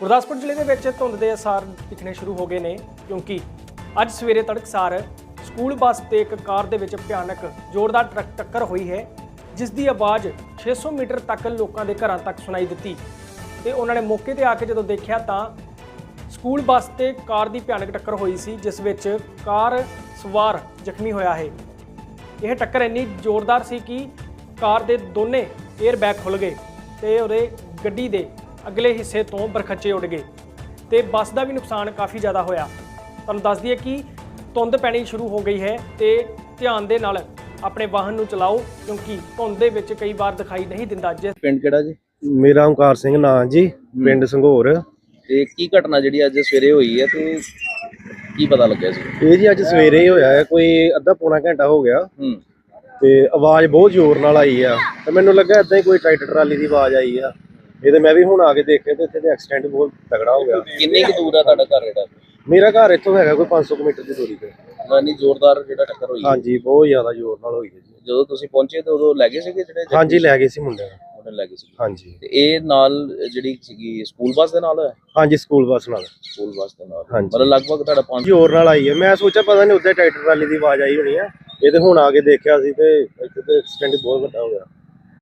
ਗੁਰਦਾਸਪੁਰ ਜ਼ਿਲ੍ਹੇ ਦੇ ਵਿੱਚ ਧੁੰਦ ਦੇ ਅਸਰ ਦਿਖਣੇ ਸ਼ੁਰੂ ਹੋ ਗਏ ਨੇ, ਕਿਉਂਕਿ ਅੱਜ ਸਵੇਰੇ ਤੜਕਸਾਰ ਸਕੂਲ ਬੱਸ ਤੇ ਇੱਕ ਕਾਰ ਦੇ ਵਿੱਚ ਭਿਆਨਕ ਜ਼ੋਰਦਾਰ ਟਰੱਕ ਟੱਕਰ ਹੋਈ ਹੈ, ਜਿਸ ਦੀ ਆਵਾਜ਼ 600 ਮੀਟਰ ਤੱਕ ਲੋਕਾਂ ਦੇ ਘਰਾਂ ਤੱਕ ਸੁਣਾਈ ਦਿੱਤੀ। ਤੇ ਉਹਨਾਂ ਨੇ ਮੌਕੇ ਤੇ ਆ ਕੇ ਜਦੋਂ ਦੇਖਿਆ ਤਾਂ ਸਕੂਲ ਬੱਸ ਤੇ ਕਾਰ ਦੀ ਭਿਆਨਕ ਟੱਕਰ ਹੋਈ ਸੀ, ਜਿਸ ਵਿੱਚ ਕਾਰ ਸਵਾਰ ਜ਼ਖਮੀ ਹੋਇਆ ਹੈ। ਇਹ ਟੱਕਰ ਇੰਨੀ ਜ਼ੋਰਦਾਰ ਸੀ ਕਿ ਕਾਰ ਦੇ ਦੋਨੇ 에ਅਰ ਬੈਗ ਖੁੱਲ ਗਏ ਤੇ ਉਹਦੇ ਗੱਡੀ ਦੇ ਅਗਲੇ ਹਿੱਸੇ ਤੋਂ ਬਰਖੱਚੇ ਉੱਡ ਗਏ ਤੇ ਬੱਸ ਦਾ ਵੀ ਨੁਕਸਾਨ ਕਾਫੀ ਜ਼ਿਆਦਾ ਹੋਇਆ। ਤੁਹਾਨੂੰ ਦੱਸ ਦਈਏ ਕਿ ਧੁੰਦ ਪੈਣੀ ਸ਼ੁਰੂ ਹੋ ਗਈ ਹੈ ਤੇ ਧਿਆਨ ਦੇ ਨਾਲ ਆਪਣੇ ਵਾਹਨ ਨੂੰ ਚਲਾਓ ਕਿਉਂਕਿ ਧੁੰਦ ਦੇ ਵਿੱਚ ਕਈ ਵਾਰ ਦਿਖਾਈ ਨਹੀਂ ਦਿੰਦਾ। ਜਿਸ ਪਿੰਡ ਕਿਹੜਾ ਜੀ? ਮੇਰਾ ਓਮਕਾਰ ਸਿੰਘ ਨਾਂ ਜੀ ਪਿੰਡ ਸੰਘੋਰ। ਤੇ ਕੀ ਘਟਨਾ ਜਿਹੜੀ ਅੱਜ ਸਵੇਰੇ ਹੋਈ ਹੈ ਤੇ ਕੀ ਪਤਾ ਲੱਗਿਆ ਸੀ? ਇਹ ਜੀ ਅੱਜ ਸਵੇਰੇ ਹੀ ਹੋਇਆ ਹੈ ਕੋਈ ਅੱਧਾ ਪੌਣਾ ਘੰਟਾ ਹੋ ਗਿਆ। ਤੇ ਆਵਾਜ਼ ਬਹੁਤ ਜ਼ੋਰ ਨਾਲ ਆਈ ਆ ਤੇ ਮੈਨੂੰ ਲੱਗਾ ਇਦਾਂ ਹੀ ਕੋਈ ਟਰੈਕਟਰ ਟਰਾਲੀ ਦੀ ਆਵਾਜ਼ ਆਈ ਆ। ਇਹ ਤੇ ਮੈਂ ਵੀ ਹੁਣ ਆ ਕੇ ਦੇਖਿਆ ਤੇ ਇੱਥੇ ਤੇ ਐਕਸੀਡੈਂਟ ਬਹੁਤ ਤਗੜਾ ਹੋ ਗਿਆ। ਕਿੰਨੀ ਕੁ ਦੂਰ ਆ ਤੁਹਾਡਾ ਘਰ ਜਿਹੜਾ? ਮੇਰਾ ਘਰ ਇੱਥੋਂ ਹੈਗਾ ਕੋਈ 500 ਕੁ ਮੀਟਰ ਦੀ ਦੂਰੀ ਤੇ। ਮਾਨੀ ਜ਼ੋਰਦਾਰ ਜਿਹੜਾ ਟੱਕਰ ਹੋਈ। ਹਾਂਜੀ ਬਹੁਤ ਜ਼ਿਆਦਾ ਜ਼ੋਰ ਨਾਲ ਹੋਈ ਹੈ ਜੀ। ਜਦੋਂ ਤੁਸੀਂ ਪਹੁੰਚੇ ਤੇ ਉਦੋਂ ਲੈ ਗਏ ਸੀਗੇ ਜਿਹੜੇ ਹਾਂਜੀ ਲੈ ਗਏ ਸੀ ਮੁੰਡੇ ਨੂੰ। ਉਹਨੇ ਲੈ ਗਏ ਸੀ ਹਾਂਜੀ। ਤੇ ਇਹ ਨਾਲ ਜਿਹੜੀ ਸੀਗੀ ਸਕੂਲ ਬੱਸ ਦੇ ਨਾਲ ਹੋਇਆ? ਹਾਂਜੀ ਸਕੂਲ ਬੱਸ ਨਾਲ। ਸਕੂਲ ਬੱਸ ਦੇ ਨਾਲ। ਹਾਂਜੀ। ਮਤਲਬ ਲਗਭਗ ਤੁਹਾਡਾ ਪੰਜ ਜ਼ੋਰ ਨਾਲ ਆਈ ਹੈ। ਮੈਂ ਸੋਚਿਆ ਪਤਾ ਨਹੀਂ ਉੱਧਰ ਟਰੈਕਟਰ ਟਰਾਲੀ ਦੀ ਆਵਾਜ਼ ਆਈ ਹੋਣੀ ਆ ਇਹ ਤੇ ਹੁਣ ਆ ਕੇ ਦੇਖਿਆ ਸੀ ਤੇ ਇੱਥੇ ਤੇ ਐਕਸੀਡੈਂਟ ਬਹੁਤ ਵੱਡਾ ਹੋ ਗਿਆ।